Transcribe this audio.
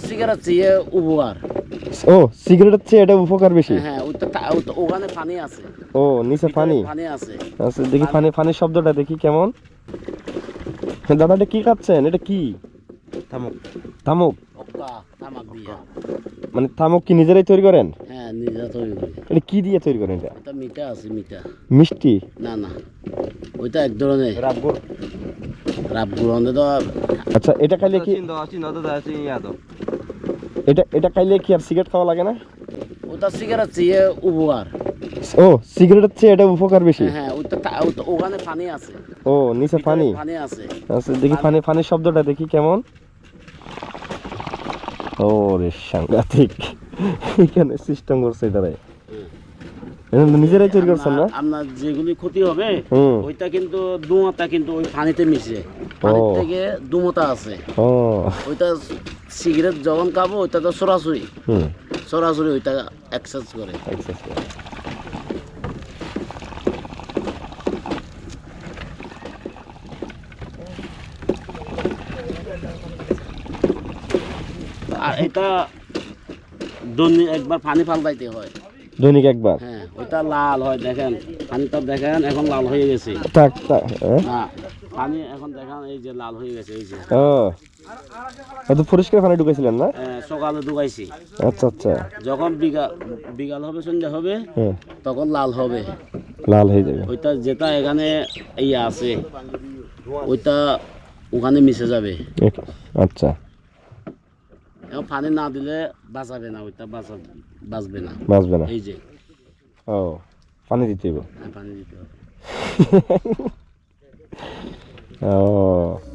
Cigarette চেয়ে উপকার। ও সিগারেটের চেয়ে এটা উপকার বেশি? হ্যাঁ তা- ওখানে পানি আছে। ও নিচে পানি? পানি আছে। আচ্ছা দেখি পানি পানির শব্দটা দেখি কেমন। দাদা এটা কি খাচ্ছেন? এটা কি? থামুক তামুক? দিয়া। মানে তামুক কি নিজেরাই তৈরি করেন? হ্যাঁ নিজে তৈরি করি। এটা কি দিয়ে তৈরি করেন এটা? ওটা মিঠা আছে মিঠা। মিষ্টি? না না। ওইটা এক ধরনের রাবগুর রাব গুড়ে আচ্ছা এটা খাইলে কি চিন্তা চিন্তা তো আছে তো এটা এটা খাইলে কি আর সিগারেট খাওয়া লাগে না? ওটা সিগারেট চেয়ে উপকার। ও সিগারেটের চেয়ে এটা উপকার বেশি? হ্যাঁ ওইটা ওখানে পানি আছে। ও নিচে পানি? পানি আছে। আচ্ছা দেখি পানি পানির শব্দটা দেখি কেমন। ও রে সাংঘাতিক। এখানে সিস্টেম করছে এটারে। এটা তো নিজেরাই তৈরি করছেন না? আপনার- আপনার যেগুলি ক্ষতি হবে ওইটা কিন্তু দুমাতা কিন্তু ওই পানিতে মিশে। পানির থেকে দুমতা আছে। ওইটা সিগারেট যখন খাব ওইটা তো সরাসরি। সরাসরি ওইটা এক্সারসাইজ করে। আর এটা একবার পানি ফালতাইতে হয়। দৈনিক একবার? হ্যাঁ ওইটা লাল হয় দেখেন। পানিটা দেখেন এখন লাল হয়ে গেছে। টাক টাক হ্যাঁ? পানি এখন দেখেন এই যে লাল হয়ে গেছে এই যে। ও। এত পরিষ্কার পানি ঢুকেছিলেন না? সকালে ঢুকাইছি। আচ্ছা আচ্ছা। যখন বিকাল বিকাল হবে সন্ধ্যা হবে হ্যাঁ। তখন লাল হবে। লাল হয়ে যাবে। ওইটা যেটা এখানে ইয়ে আছে ওইটা ওখানে মিশে যাবে। আচ্ছা। পানি না দিলে বাঁচাবে না ওইটা বাঁচা বাঁচবে না। বাঁচবে না। এই যে। ও পানি দিতে হবে হ্যাঁ, পানি দিতে হবে। ও।